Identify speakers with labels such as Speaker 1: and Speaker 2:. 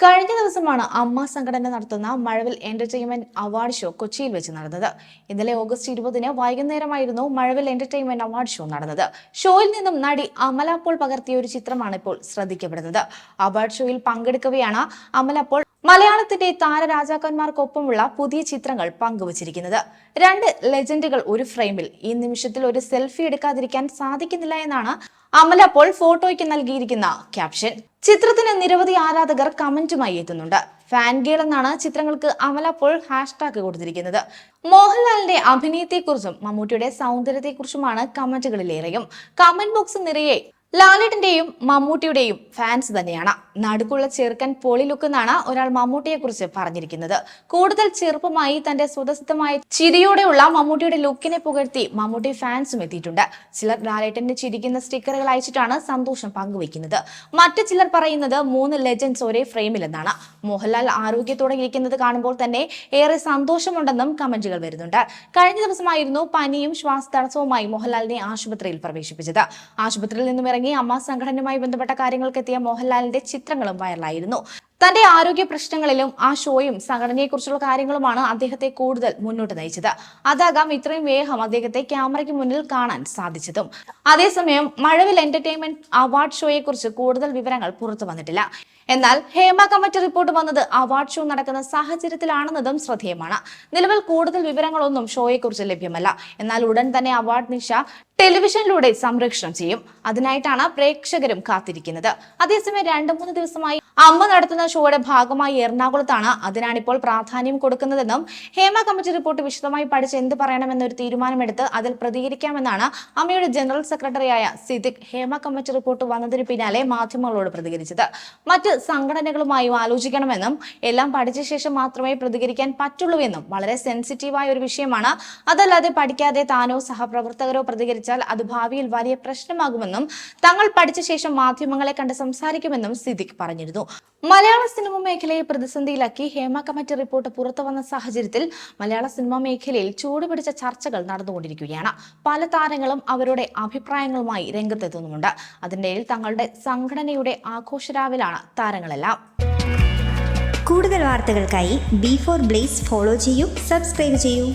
Speaker 1: കഴിഞ്ഞ ദിവസമാണ് അമ്മ സംഘടന നടത്തുന്ന മഴവിൽ എന്റർടൈൻമെന്റ് അവാർഡ് ഷോ കൊച്ചിയിൽ വെച്ച് നടന്നത്. ഇന്നലെ ഓഗസ്റ്റ് ഇരുപതിന് വൈകുന്നേരമായിരുന്നു മഴവിൽ എന്റർടൈൻമെന്റ് അവാർഡ് ഷോ നടന്നത്. ഷോയിൽ നിന്നും നടി അമല പോൾ പകർത്തിയ ഒരു ചിത്രമാണ് ഇപ്പോൾ ശ്രദ്ധിക്കപ്പെടുന്നത്. അവാർഡ് ഷോയിൽ പങ്കെടുക്കവെയാണ് അമല പോൾ മലയാളത്തിന്റെ താരരാജാക്കന്മാർക്കൊപ്പമുള്ള പുതിയ ചിത്രങ്ങൾ പങ്കുവച്ചിരിക്കുന്നത്. രണ്ട് ലെജൻഡുകൾ ഒരു ഫ്രെയിമിൽ. ഈ നിമിഷത്തിൽ ഒരു സെൽഫി എടുക്കാതിരിക്കാൻ സാധിക്കുന്നില്ല എന്നാണ് അമല പോൾ ഫോട്ടോയ്ക്ക് നൽകിയിരിക്കുന്ന ക്യാപ്ഷൻ. ചിത്രത്തിന് നിരവധി ആരാധകർ കമന്റുമായി എത്തുന്നുണ്ട്. ഫാൻ ഗേൾ എന്നാണ് ചിത്രങ്ങൾക്ക് അമല പോൾ ഹാഷ്ടാഗ് കൊടുത്തിരിക്കുന്നത്. മോഹൻലാലിന്റെ അഭിനയത്തെക്കുറിച്ചും മമ്മൂട്ടിയുടെ സൗന്ദര്യത്തെക്കുറിച്ചുമാണ് കമന്റുകളിലേറെയും. കമന്റ് ബോക്സ് നിറയെ ലാലേട്ടന്റെയും മമ്മൂട്ടിയുടെയും ഫാൻസ് തന്നെയാണ്. നടുക്കുള്ള ചെറുക്കൻ പൊളി ലുക്ക് എന്നാണ് ഒരാൾ മമ്മൂട്ടിയെ കുറിച്ച് പറഞ്ഞിരിക്കുന്നത്. കൂടുതൽ ചെറുപ്പമായി തന്റെ സ്വതസിദ്ധമായ ചിരിയോടെയുള്ള മമ്മൂട്ടിയുടെ ലുക്കിനെ പുകഴ്ത്തി മമ്മൂട്ടി ഫാൻസും എത്തിയിട്ടുണ്ട്. ചിലർ ലാലേട്ടന്റെ ചിരിക്കുന്ന സ്റ്റിക്കറുകൾ അയച്ചിട്ടാണ് സന്തോഷം പങ്കുവയ്ക്കുന്നത്. മറ്റു ചിലർ പറയുന്നത് മൂന്ന് ലെജൻസ് ഒരേ ഫ്രെയിമിലെന്നാണ് മോഹൻലാൽ ആരോഗ്യത്തോടെ ഇരിക്കുന്നത് കാണുമ്പോൾ തന്നെ ഏറെ സന്തോഷമുണ്ടെന്നും കമന്റുകൾ വരുന്നുണ്ട്. കഴിഞ്ഞ ദിവസമായിരുന്നു പനിയും ശ്വാസ തടസ്സവുമായി മോഹൻലാലിനെ ആശുപത്രിയിൽ പ്രവേശിപ്പിച്ചത്. ആശുപത്രിയിൽ നിന്നും ഇറങ്ങി അമ്മ സംഘടനയുമായി ബന്ധപ്പെട്ട കാര്യങ്ങൾക്കെത്തിയ മോഹൻലാലിന്റെ ചിത്രങ്ങളും വൈറലായിരുന്നു. തന്റെ ആരോഗ്യ പ്രശ്നങ്ങളിലും ആ ഷോയും സംഘടനയെക്കുറിച്ചുള്ള കാര്യങ്ങളുമാണ് അദ്ദേഹത്തെ കൂടുതൽ മുന്നോട്ട് നയിച്ചത്. അതാകാം ഇത്രയും വേഗം അദ്ദേഹത്തെ ക്യാമറയ്ക്ക് മുന്നിൽ കാണാൻ സാധിച്ചതും. അതേസമയം മഴവിൽ എന്റർടൈൻമെന്റ് അവാർഡ് ഷോയെക്കുറിച്ച് കൂടുതൽ വിവരങ്ങൾ പുറത്തു വന്നിട്ടില്ല. എന്നാൽ ഹേമ കമ്മിറ്റി റിപ്പോർട്ട് വന്നത് അവാർഡ് ഷോ നടക്കുന്ന സാഹചര്യത്തിലാണെന്നതും ശ്രദ്ധേയമാണ്. നിലവിൽ കൂടുതൽ വിവരങ്ങളൊന്നും ഷോയെക്കുറിച്ച് ലഭ്യമല്ല. എന്നാൽ ഉടൻ തന്നെ അവാർഡ് നിശ ടെലിവിഷനിലൂടെ സംരക്ഷണം ചെയ്യും. അതിനായിട്ടാണ് പ്രേക്ഷകരും കാത്തിരിക്കുന്നത്. അതേസമയം രണ്ടു മൂന്ന് ദിവസമായി അമ്മ നടത്തുന്ന ഷോയുടെ ഭാഗമായി എറണാകുളത്താണ് അതിനാണിപ്പോൾ പ്രാധാന്യം കൊടുക്കുന്നതെന്നും ഹേമ കമ്മിറ്റി റിപ്പോർട്ട് വിശദമായി പഠിച്ച് എന്ത് പറയണമെന്നൊരു തീരുമാനമെടുത്ത് അതിൽ പ്രതികരിക്കാമെന്നാണ് അമ്മയുടെ ജനറൽ സെക്രട്ടറിയായ സിദിഖ് ഹേമ കമ്മിറ്റി റിപ്പോർട്ട് വന്നതിന് പിന്നാലെ മാധ്യമങ്ങളോട് പ്രതികരിച്ചത്. മറ്റ് സംഘടനകളുമായും ആലോചിക്കണമെന്നും എല്ലാം പഠിച്ച ശേഷം മാത്രമേ പ്രതികരിക്കാൻ പറ്റുള്ളൂവെന്നും വളരെ സെൻസിറ്റീവായ ഒരു വിഷയമാണ്. അതല്ലാതെ പഠിക്കാതെ താനോ സഹപ്രവർത്തകരോ പ്രതികരിച്ചാൽ അത് ഭാവിയിൽ വലിയ പ്രശ്നമാകുമെന്നും തങ്ങൾ പഠിച്ച ശേഷം മാധ്യമങ്ങളെ കണ്ട് സംസാരിക്കുമെന്നും സിദ്ദിഖ് പറഞ്ഞിരുന്നു. മലയാള സിനിമ മേഖലയെ പ്രതിസന്ധിയിലാക്കി ഹേമ കമ്മിറ്റി റിപ്പോർട്ട് പുറത്തു വന്ന സാഹചര്യത്തിൽ മലയാള സിനിമാ മേഖലയിൽ ചൂടുപിടിച്ച ചർച്ചകൾ നടന്നുകൊണ്ടിരിക്കുകയാണ്. പല താരങ്ങളും അവരുടെ അഭിപ്രായങ്ങളുമായി രംഗത്തെത്തുന്നുമുണ്ട്. അതിനിടയിൽ തങ്ങളുടെ സംഘടനയുടെ ആഘോഷരാവിലാണ് താരങ്ങളെല്ലാം.
Speaker 2: കൂടുതൽ വാർത്തകൾക്കായി ബി ഫോർ ബ്ലേസ് ഫോളോ ചെയ്യൂ സബ്സ്ക്രൈബ് ചെയ്യൂ.